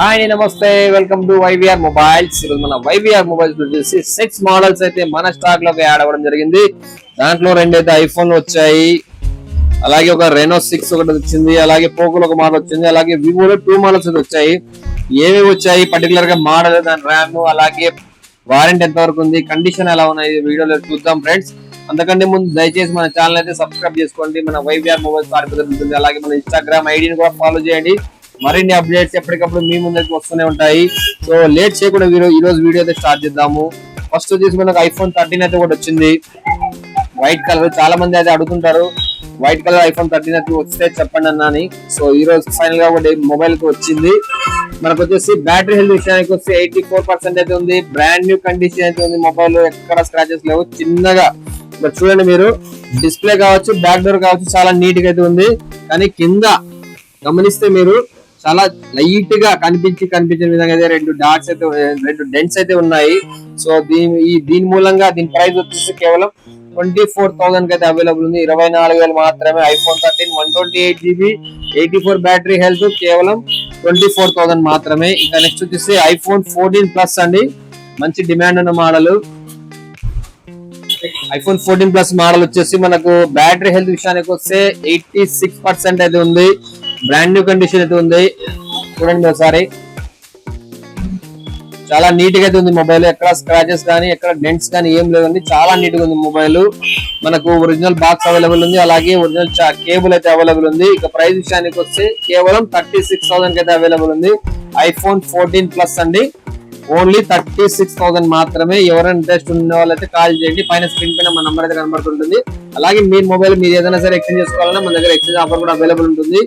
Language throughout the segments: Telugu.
హాయ్ నమస్తే. వెల్కమ్ టు వైవిఆర్ మొబైల్స్ ఈరోజు మన వైవిఆర్ మొబైల్స్ వచ్చేసి సిక్స్ మోడల్స్ అయితే మన స్టాక్లోకి యాడ్ అవ్వడం జరిగింది. దాంట్లో రెండు అయితే ఐఫోన్ వచ్చాయి. అలాగే ఒక రెనో సిక్స్ ఒకటి వచ్చింది. అలాగే పోకోలో ఒక మోడల్ వచ్చింది. అలాగే వివోలో టూ మోడల్స్ అయితే వచ్చాయి. ఏవి వచ్చాయి? పర్టికులర్గా మోడల్ దాని ర్యామ్ అలాగే వారంటీ ఎంత వరకు ఉంది? కండిషన్ ఎలా ఉన్నాయి? వీడియోలో చూద్దాం ఫ్రెండ్స్ అంతకంటే ముందు దయచేసి మన ఛానల్ అయితే సబ్స్క్రైబ్ చేసుకోండి. మన వైవిఆర్ మొబైల్స్ ఉంటుంది. అలాగే మన ఇన్స్టాగ్రామ్ ఐడిని కూడా ఫాలో చేయండి. మరిన్ని అప్డేట్స్ ఎప్పటికప్పుడు మీ ముందరికి వస్తూనే ఉంటాయి. సో లేట్ చేయకుండా వీరో ఈ రోజు వీడియో అయితే స్టార్ట్ చేద్దాము. ఫస్ట్ వచ్చేసి మనకు ఐఫోన్ థర్టీన్ అయితే ఒకటి వచ్చింది. వైట్ కలర్ చాలా మంది అయితే అడుగుతుంటారు. వైట్ కలర్ ఐఫోన్ థర్టీన్ అయితే వస్తే చెప్పండి అన్న అని. సో ఈ రోజు ఫైనల్గా ఒకటి మొబైల్కి వచ్చింది. మనకు వచ్చేసి బ్యాటరీ హెల్త్ విషయానికి వచ్చి ఎయిటీ ఫోర్ పర్సెంట్ అయితే ఉంది. బ్రాండ్ న్యూ కండిషన్ అయితే ఉంది మొబైల్ ఎక్కడ స్క్రాచెస్ లేవు. చిన్నగా ఇక్కడ చూడండి మీరు. డిస్ప్లే కావచ్చు బ్యాక్ డోర్ కావచ్చు చాలా నీట్గా అయితే ఉంది. కానీ కింద గమనిస్తే మీరు చాలా లైట్గా కనిపించి కనిపించిన విధంగా అయితే రెండు డాట్స్ అయితే రెండు డెంట్స్ అయితే ఉన్నాయి. సో దీని ఈ దీని మూలంగా దీని ప్రైస్ వచ్చేసి కేవలం ట్వంటీ ఫోర్ థౌసండ్ అయితే అవైలబుల్ ఉంది. ఇరవై నాలుగు వేలు మాత్రమే iPhone thirteen one twenty eight GB eighty four battery health కేవలం ట్వంటీ ఫోర్ థౌసండ్ మాత్రమే. ఇంకా నెక్స్ట్ వచ్చేసి ఐఫోన్ ఫోర్టీన్ ప్లస్ అండి. మంచి డిమాండ్ ఉన్న model iPhone fourteen plus model వచ్చేసి మనకు బ్యాటరీ హెల్త్ విషయానికి వస్తే ఎయిటీ సిక్స్ పర్సెంట్ అయితే ఉంది. బ్రాండ్ న్యూ కండిషన్ అయితే ఉంది. చూడండి ఒకసారి. చాలా నీట్గా అయితే ఉంది మొబైల్ ఎక్కడ స్క్రాచెస్ కానీ ఎక్కడ డెంట్స్ కానీ ఏం లేదండి. చాలా నీట్గా ఉంది మొబైల్ మనకు ఒరిజినల్ బాక్స్ అవైలబుల్ ఉంది. అలాగే ఒరిజినల్ కేబుల్ అయితే అవైలబుల్ ఉంది. ఇక ప్రైస్ విషయానికి వస్తే కేవలం థర్టీ సిక్స్ థౌసండ్ అయితే అవైలబుల్ ఉంది. ఐఫోన్ ఫోర్టీన్ ప్లస్ అండి. ఓన్లీ థర్టీ సిక్స్ థౌసండ్ మాత్రమే. ఎవరైనా ఇంట్రెస్ట్ ఉన్న వాళ్ళైతే కాల్ చేయండి. పైన స్క్రీన్ పైన మన నెంబర్ అయితే కనబడుతుంటుంది. అలాగే మీ మొబైల్ మీరు ఏదైనా సరే ఎక్స్చేంజ్ చేసుకోవాలన్నా మన దగ్గర ఎక్స్చేంజ్ ఆఫర్ కూడా అవైలబుల్ ఉంటుంది.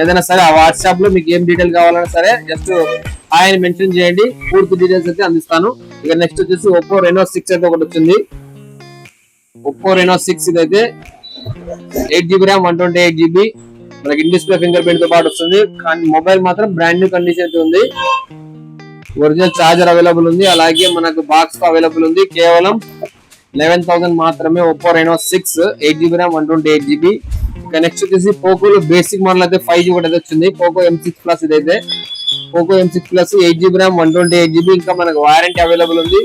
ఏదైనా సరే ఆ వాట్సాప్లో మీకు ఏం డీటెయిల్ కావాలన్నా సరే జస్ట్ ఆయన మెన్షన్ చేయండి. పూర్తి డీటెయిల్స్ అయితే అందిస్తాను. ఇక నెక్స్ట్ వచ్చేసి ఒప్పో రెనో సిక్స్ అయితే ఒకటి వచ్చింది. ఒప్పో రెనో సిక్స్ ఇదైతే eight GB RAM one twenty eight GB మనకి ఇన్ డిస్ప్లే ఫింగర్ ప్రింట్తో పాటు వస్తుంది. కానీ మొబైల్ మాత్రం బ్రాండ్ న్యూ కండిషన్ అయితే ఉంది. ఒరిజినల్ చార్జర్ అవైలబుల్ ఉంది. అలాగే మనకు బాక్స్ అవైలబుల్ ఉంది. కేవలం లెవెన్ థౌసండ్ మాత్రమే Oppo Reno six eight GB RAM one twenty eight GB ఇంకా నెక్స్ట్ వచ్చేసి పోకోలో బేసిక్ మోడల్ అయితే ఫైవ్ జీ కూడా అయితే వచ్చింది. పోకో ఎం సిక్స్ ప్లస్ ఇదైతే. Poco M six Plus eight GB RAM one twenty eight GB ఇంకా మనకు వారంటీ అవైలబుల్ ఉంది.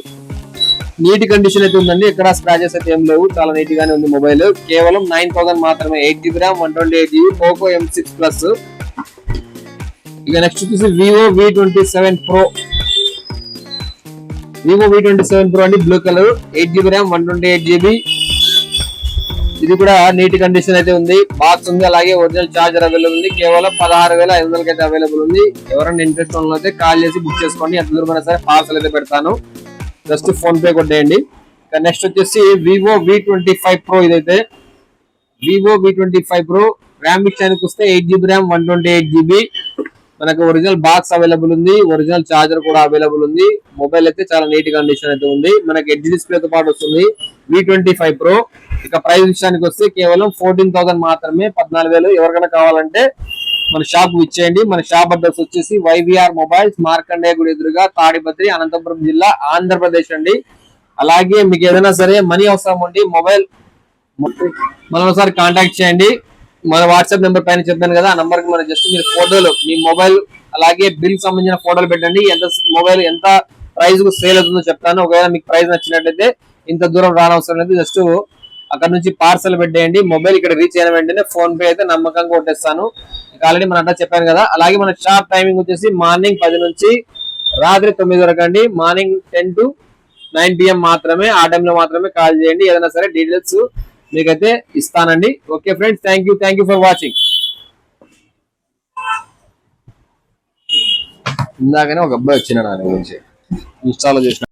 నీట్ కండిషన్ అయితే ఉందండి. ఎక్కడ స్క్రాచెస్ అయితే ఏం లేవు. చాలా నీట్ గానే ఉంది మొబైల్ కేవలం నైన్ థౌసండ్ మాత్రమే eight GB RAM one twenty eight GB Poco M six Plus ఇక నెక్స్ట్ వచ్చేసి Vivo V twenty seven Pro Vivo V twenty seven Pro అండి. Blue colour eight GB RAM one twenty eight GB ఇది కూడా నీట్ కండిషన్ అయితే ఉంది. బాక్స్ ఉంది అలాగే ఒరిజినల్ చార్జర్ అవైలబుల్ ఉంది. కేవలం పదహారు వేల ఐదు వందలకి అయితే అవైలబుల్ ఉంది. ఎవరైనా ఇంట్రెస్ట్ ఉన్న అయితే కాల్ చేసి బుక్ చేసుకోండి. ఎంత దూరమైనా సరే పార్సల్ అయితే పెడతాను. జస్ట్ ఫోన్ పే కొట్టేయండి. నెక్స్ట్ వచ్చేసి Vivo V twenty five Pro ఇదైతే. Vivo V twenty five Pro RAM విషయానికి వస్తే eight GB RAM one twenty eight GB మనకు ఒరిజినల్ బాక్స్ అవైలబుల్ ఉంది. ఒరిజినల్ చార్జర్ కూడా అవైలబుల్ ఉంది. మొబైల్ అయితే చాలా నీట్ కండిషన్ అయితే ఉంది. మనకి ఎడ్జ్ డిస్ప్లే తో పాటు వస్తుంది వి ట్వంటీ ఫైవ్ ప్రో ఇక ప్రైస్ విషయానికి వస్తే కేవలం ఫోర్టీన్ థౌసండ్ మాత్రమే పద్నాలుగు వేలు. ఎవరికైనా కావాలంటే మన షాప్ ఇచ్చేయండి. మన షాప్ అడ్రస్ వచ్చేసి వైవిఆర్ మొబైల్స్ మార్కండే గుడి ఎదురుగా తాడిపత్రి అనంతపురం జిల్లా ఆంధ్రప్రదేశ్ అండి. అలాగే మీకు ఏదైనా సరే మనీ అవసరం ఉండి మొబైల్ మనం ఒకసారి కాంటాక్ట్ చేయండి. మన వాట్సాప్ నెంబర్ పైన చెప్పాను కదా ఆ నెంబర్కి మన జస్ట్ మీరు ఫోటోలు మీ మొబైల్ అలాగే బిల్ సంబంధించిన ఫోటోలు పెట్టండి. ఎంత మొబైల్ ఎంత ప్రైస్కు సేల్ అవుతుందో చెప్తాను. ఒకవేళ మీకు ప్రైస్ నచ్చినట్లయితే ఇంత దూరం రానవసరం లేదు. జస్ట్ అక్కడ నుంచి పార్సల్ పెట్టేయండి మొబైల్ ఇక్కడ రీచ్ అయిన వెంటనే ఫోన్ పే అయితే నమ్మకంగా కొట్టేస్తాను. ఆల్రెడీ మన అట్లా చెప్పాను కదా అలాగే మన షాప్ టైమింగ్ వచ్చేసి మార్నింగ్ పది నుంచి రాత్రి తొమ్మిది వరకు అండి. Morning ten to nine PM మాత్రమే ఆ టైంలో మాత్రమే కాల్ చేయండి. ఏదైనా సరే డీటెయిల్స్ మీకైతే ఇస్తానండి. Okay friends thank you thank you for watching ఇందాకనే ఒక అబ్బాయి వచ్చిన నా గురించి ఇన్స్టాల్ చేసిన